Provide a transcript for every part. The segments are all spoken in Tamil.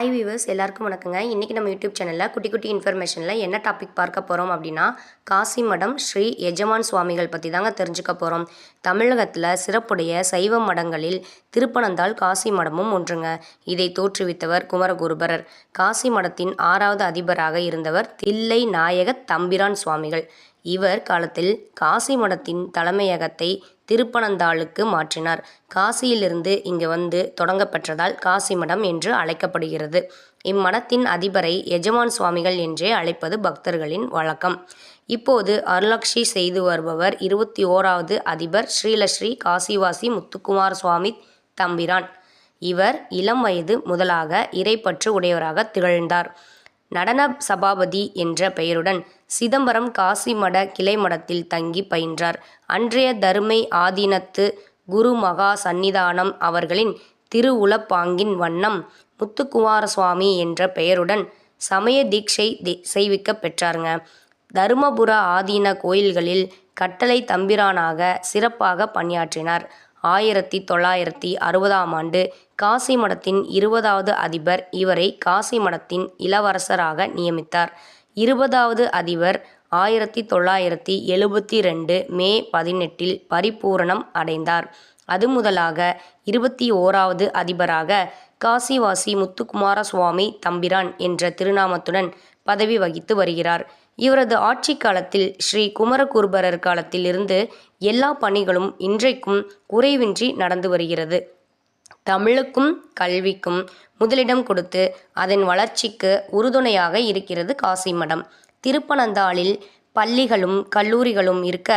ஹாய் வியூவர்ஸ் எல்லாருக்கும் வணக்கங்க. இன்றைக்கி நம்ம யூடியூப் சேனலில் குட்டி குட்டி இன்ஃபர்மேஷனில் என்ன டாபிக் பார்க்க போகிறோம் அப்படின்னா காசி மடம் ஸ்ரீ எஜமான் சுவாமிகள் பற்றி தாங்க தெரிஞ்சுக்க போகிறோம் தமிழகத்தில் சிறப்புடைய சைவ மடங்களில் திருப்பனந்தாள் காசி மடமும் ஒன்றுங்க. இதை தோற்றுவித்தவர் குமரகுருபரர். காசி மடத்தின் ஆறாவது அதிபராக இருந்தவர் தில்லை நாயக தம்பிரான் சுவாமிகள். இவர் காலத்தில் காசி மடத்தின் தலைமையகத்தை திருப்பனந்தாளுக்கு மாற்றினார். காசியிலிருந்து இங்கு வந்து தொடங்கப்பெற்றதால் காசி மடம் என்று அழைக்கப்படுகிறது. இம்மடத்தின் அதிபரை எஜமான் சுவாமிகள் என்றே அழைப்பது பக்தர்களின் வழக்கம். இப்போது அருளாட்சி செய்து வருபவர் இருபத்தி ஓராவது அதிபர் ஸ்ரீலஸ்ரீ காசிவாசி முத்துக்குமார் சுவாமி தம்பிரான். இவர் இளம் வயது முதலாக இறைப்பற்று உடையவராக திகழ்ந்தார். நடன சபாபதி என்ற பெயருடன் சிதம்பரம் காசிமட கிளைமடத்தில் தங்கி பயின்றார். அன்றைய தருமை ஆதீனத்து குரு மகா சந்நிதானம் அவர்களின் திருவுளப்பாங்கின் வண்ணம் முத்துக்குமார சுவாமி என்ற பெயருடன் சமய தீட்சை தி- செய்விக்கப் பெற்றாருங்க. தருமபுர ஆதீன கோயில்களில் கட்டளை தம்பிரானாக சிறப்பாக பணியாற்றினார். ஆயிரத்தி தொள்ளாயிரத்தி அறுபதாம் ஆண்டு காசி மடத்தின் இருபதாவது அதிபர் இவரை காசி மடத்தின் இளவரசராக நியமித்தார். இருபதாவது அதிபர் ஆயிரத்தி தொள்ளாயிரத்தி எழுபத்தி ரெண்டு மே பதினெட்டில் பரிபூரணம் அடைந்தார். அது முதலாக இருபத்தி ஓராவது அதிபராக காசிவாசி முத்துக்குமார சுவாமி தம்பிரான் என்ற திருநாமத்துடன் பதவி வகித்து வருகிறார். இவரது ஆட்சி காலத்தில் ஸ்ரீ குமரகுருபரர் காலத்தில் இருந்து எல்லா பணிகளும் இன்றைக்கும் குறைவின்றி நடந்து வருகிறது. தமிழுக்கும் கல்விக்கும் முதலிடம் கொடுத்து அதன் வளர்ச்சிக்கு உறுதுணையாக இருக்கிறது காசி மடம் திருப்பனந்தாளில் பள்ளிகளும் கல்லூரிகளும் இருக்க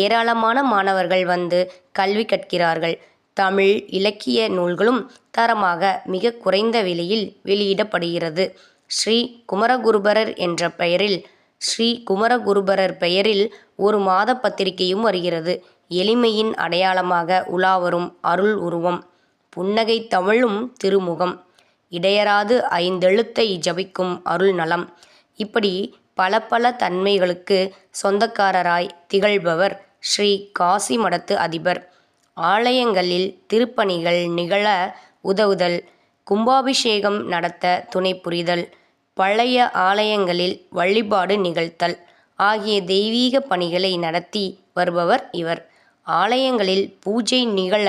ஏராளமான மாணவர்கள் வந்து கல்வி கற்கிறார்கள். தமிழ் இலக்கிய நூல்களும் தரமாக மிக குறைந்த விலையில் வெளியிடப்படுகிறது. ஸ்ரீ குமரகுருபரர் என்ற பெயரில் ஸ்ரீ குமரகுருபரர் பெயரில் ஒரு மாத பத்திரிகையும் வருகிறது. எளிமையின் அடையாளமாக உலாவரும் அருள் உருவம். புன்னகை தமிழும் திருமுகம். இடையராது ஐந்தெழுத்தை ஜபிக்கும் அருள் நலம். இப்படி பல பல தன்மைகளுக்கு சொந்தக்காரராய் திகழ்பவர் ஸ்ரீ காசி மடத்து அதிபர். ஆலயங்களில் திருப்பணிகள் நிகழ உதவுதல். கும்பாபிஷேகம் நடத்த துணை புரிதல். பழைய ஆலயங்களில் வழிபாடு நிகழ்த்தல் ஆகிய தெய்வீக பணிகளை நடத்தி வருபவர் இவர். ஆலயங்களில் பூஜை நிகழ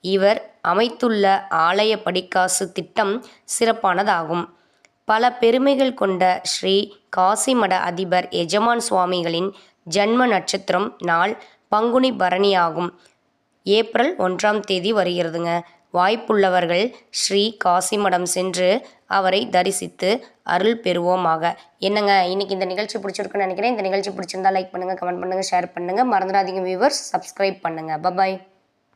இவர் அமைத்துள்ள ஆலய படிக்காசு திட்டம் சிறப்பானதாகும். பல பெருமைகள் கொண்ட ஸ்ரீ காசிமட அதிபர் எஜமான் சுவாமிகளின் ஜன்ம நட்சத்திரம் நாள் பங்குனி பரணி ஆகும் ஏப்ரல் ஒன்றாம் தேதி வருகிறதுங்க. வாய்ப்புள்ளவர்கள் ஸ்ரீ காசிமடம் சென்று அவரை தரிசித்து அருள் பெறுவோமாக. என்னங்க இன்னைக்கு இந்த நிகழ்ச்சி பிடிச்சிருக்குன்னு நினைக்கிறேன். இந்த நிகழ்ச்சி பிடிச்சிருந்தா லைக் பண்ணுங்கள் கமெண்ட் பண்ணுங்கள் ஷேர் பண்ணுங்கள் மறந்துடாதீங்க வியூவர்ஸ் சப்ஸ்கிரைப் பண்ணுங்கள் பபாய்